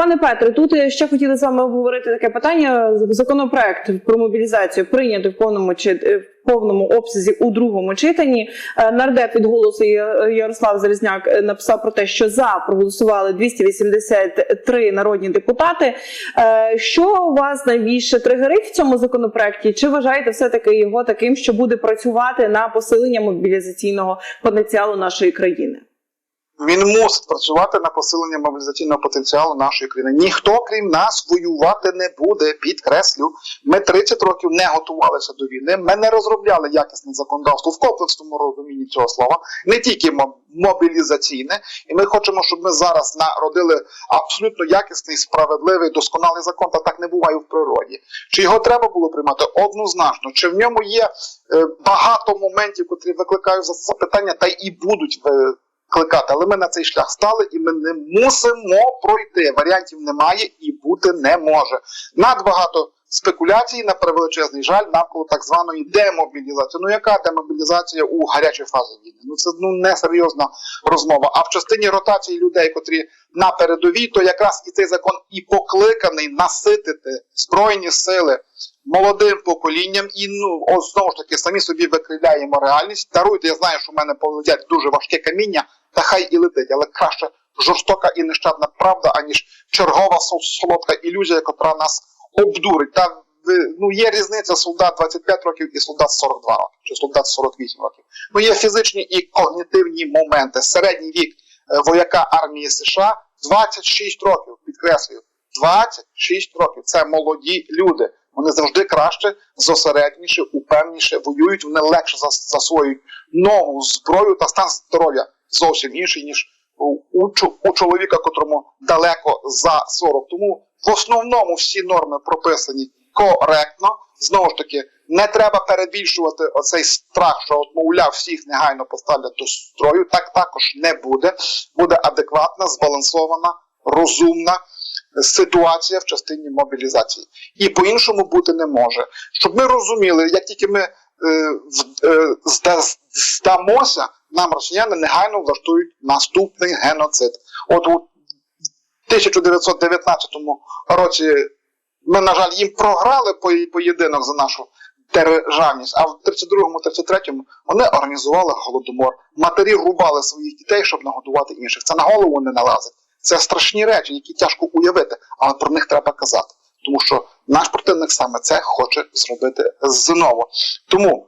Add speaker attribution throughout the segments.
Speaker 1: пане Петре, тут ще хотіли з вами обговорити таке питання. Законопроект про мобілізацію прийнятий в повному чи е, в повному обсязі у другому читанні. Е, Нардеп від голосу Ярослав Залізняк е, написав про те, що за проголосували 283 народні депутати. Е, Що вас найбільше тригерить в цьому законопроекті? Чи вважаєте все таки його таким, що буде працювати на посилення мобілізаційного потенціалу нашої країни?
Speaker 2: Він мусить працювати на посилення мобілізаційного потенціалу нашої країни. Ніхто, крім нас, воювати не буде. Підкреслю, ми 30 років не готувалися до війни. Ми не розробляли якісне законодавство в комплексному розумінні цього слова, не тільки мо- мобілізаційне. І ми хочемо, щоб ми зараз народили абсолютно якісний, справедливий, досконалий закон. Та так не буває в природі. Чи його треба було приймати? Однозначно. Чи в ньому є е, багато моментів, котрі викликають запитання, та і будуть ви кликати, але ми на цей шлях стали і ми не мусимо пройти. Варіантів немає і бути не може. Надбагато спекуляцій на превеличезний жаль навколо так званої демобілізації. Ну яка демобілізація у гарячій фазі війни? Ну це ну несерйозна розмова. А в частині ротації людей, котрі на передовій, то якраз і цей закон і покликаний наситити збройні сили молодим поколінням, і ну знову ж таки самі собі викривляємо реальність. Даруйте, я знаю, що в мене полетять дуже важке каміння, та хай і летить, але краще жорстока і нещадна правда, аніж чергова солодка ілюзія, яка нас обдурить. Та ви- ну є різниця солдат 25 років і солдат 42 роки, чи солдат 48 років. Ну є фізичні і когнітивні моменти. Середній вік е, вояка армії США 26 років, підкреслюю. 26 років. Це молоді люди. Вони завжди краще, зосередніше, упевніше воюють. Вони легше зас- засвоюють нову зброю та стан здоров'я зовсім інший, ніж у, у, чоловіка, котрому далеко за 40. Тому в основному всі норми прописані коректно. Знову ж таки, не треба перебільшувати оцей страх, що от, мовляв, всіх негайно поставлять до строю. Так також не буде. Буде адекватна, збалансована, розумна ситуація в частині мобілізації. І по-іншому бути не може. Щоб ми розуміли, як тільки ми здамося, нам росіяни негайно влаштують наступний геноцид. От у 1919 році ми, на жаль, їм програли поєдинок за нашу державність, а в 32-33 вони організували голодомор. Матері рубали своїх дітей, щоб нагодувати інших. Це на голову не налазить. Це страшні речі, які тяжко уявити, але про них треба казати. Тому що наш противник саме це хоче зробити знову. Тому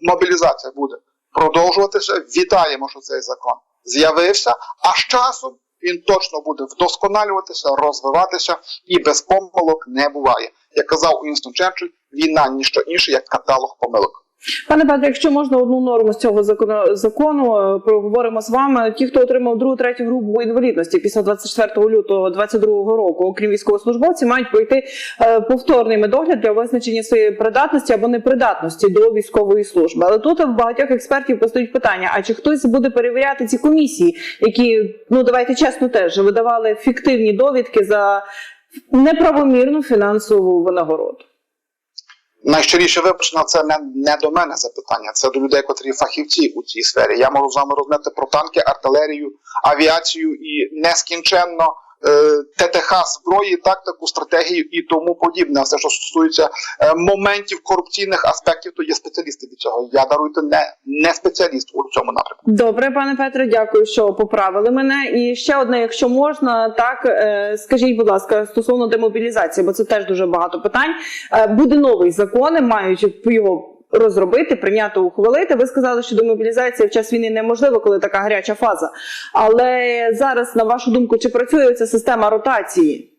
Speaker 2: мобілізація буде продовжуватися. Вітаємо, що цей закон з'явився, а з часом він точно буде вдосконалюватися, розвиватися і без помилок не буває. Як казав Уінстон Черчилль, війна ніщо інше, як каталог помилок.
Speaker 1: Пане Петре, якщо можна одну норму з цього закону, закону е, проговоримо з вами. Ті, хто отримав другу, третю групу інвалідності після 24 лютого 2022 року, окрім військовослужбовців, мають пройти е, повторний медогляд для визначення своєї придатності або непридатності до військової служби. Але тут в багатьох експертів постають питання: а чи хтось буде перевіряти ці комісії, які ну давайте чесно теж видавали фіктивні довідки за неправомірну фінансову винагороду?
Speaker 2: Найщиріше вибачено, це не, не до мене запитання, це до людей, котрі фахівці у цій сфері. Я можу з вами розмовляти про танки, артилерію, авіацію і нескінченно ТТХ зброї, тактику, стратегію і тому подібне. Все, що стосується е, моментів корупційних аспектів, то є спеціалісти від цього. Я даруйте не, не спеціаліст у цьому напрямку.
Speaker 1: Добре, пане Петре, дякую, що поправили мене. І ще одне, якщо можна, так е, скажіть, будь ласка, стосовно демобілізації, бо це теж дуже багато питань. Е, Буде новий закон, мають його розробити, прийняти, ухвалити. Ви сказали, що демобілізація в час війни неможлива, коли така гаряча фаза. Але зараз, на вашу думку, чи працює ця система ротації?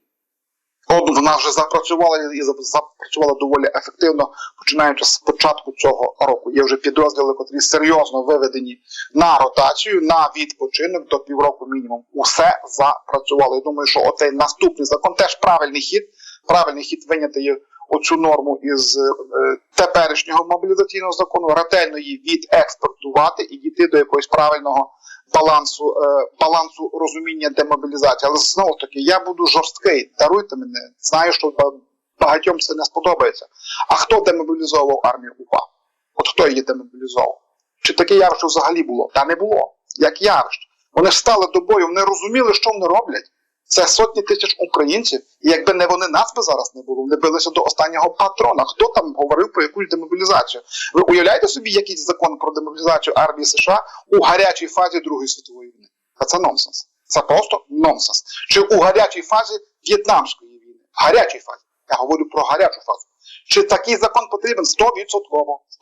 Speaker 2: От вона вже запрацювала і запрацювала доволі ефективно, починаючи з початку цього року. Є вже підрозділи, котрі серйозно виведені на ротацію, на відпочинок до півроку мінімум. Усе запрацювало. Я думаю, що оцей наступний закон теж правильний хід. Правильний хід виняти оцю норму із е, теперішнього мобілізаційного закону, ретельно її відекспортувати і дійти до якогось правильного балансу, е, балансу розуміння демобілізації. Але знову таки, я буду жорсткий. Даруйте мене. Знаю, що багатьом це не сподобається. А хто демобілізовував армію УПА? От хто її демобілізовував? Чи таке явище взагалі було? Та не було. Як явище. Вони стали до бою, вони розуміли, що вони роблять. Це сотні тисяч українців, і якби не вони, нас би зараз не було. Вони билися до останнього патрона. Хто там говорив про якусь демобілізацію? Ви уявляєте собі якийсь закон про демобілізацію армії США у гарячій фазі Другої світової війни? Та це нонсенс. Це просто нонсенс. Чи у гарячій фазі В'єтнамської війни? В гарячій фазі. Я говорю про гарячу фазу. Чи такий закон потрібен? 100%.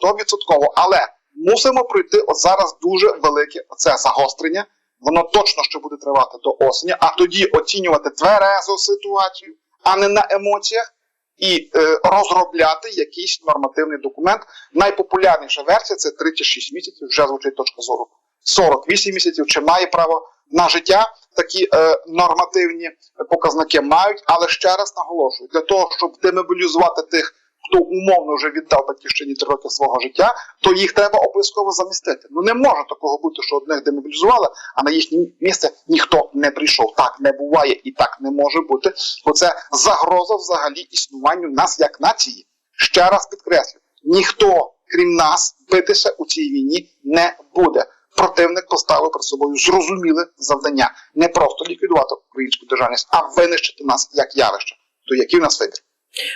Speaker 2: 100%. Але мусимо пройти от зараз дуже велике це загострення. Воно точно ще буде тривати до осені, а тоді оцінювати тверезу ситуацію, а не на емоціях, і е, розробляти якийсь нормативний документ. Найпопулярніша версія це 36 місяців, вже звучить точка зору. 48 місяців, чи має право на життя такі е, нормативні показники мають, але ще раз наголошую, для того, щоб демобілізувати тих, хто умовно вже віддав батьківщині три роки свого життя, то їх треба обов'язково замістити. Ну не може такого бути, що одних демобілізували, а на їхнє місце ніхто не прийшов. Так не буває і так не може бути, бо це загроза взагалі існуванню нас як нації. Ще раз підкреслю: ніхто, крім нас, битися у цій війні не буде. Противник поставив перед собою зрозуміле завдання не просто ліквідувати українську державність, а винищити нас як явище. То який в нас вибір?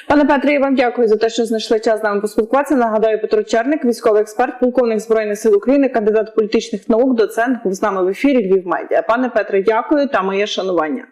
Speaker 1: Пане Петре, я вам дякую за те, що знайшли час з нами поспілкуватися. Нагадаю, Петро Черник, військовий експерт, полковник збройних сил України, кандидат політичних наук, доцент був з нами в ефірі Львів Медіа. Пане Петре, дякую та моє шанування.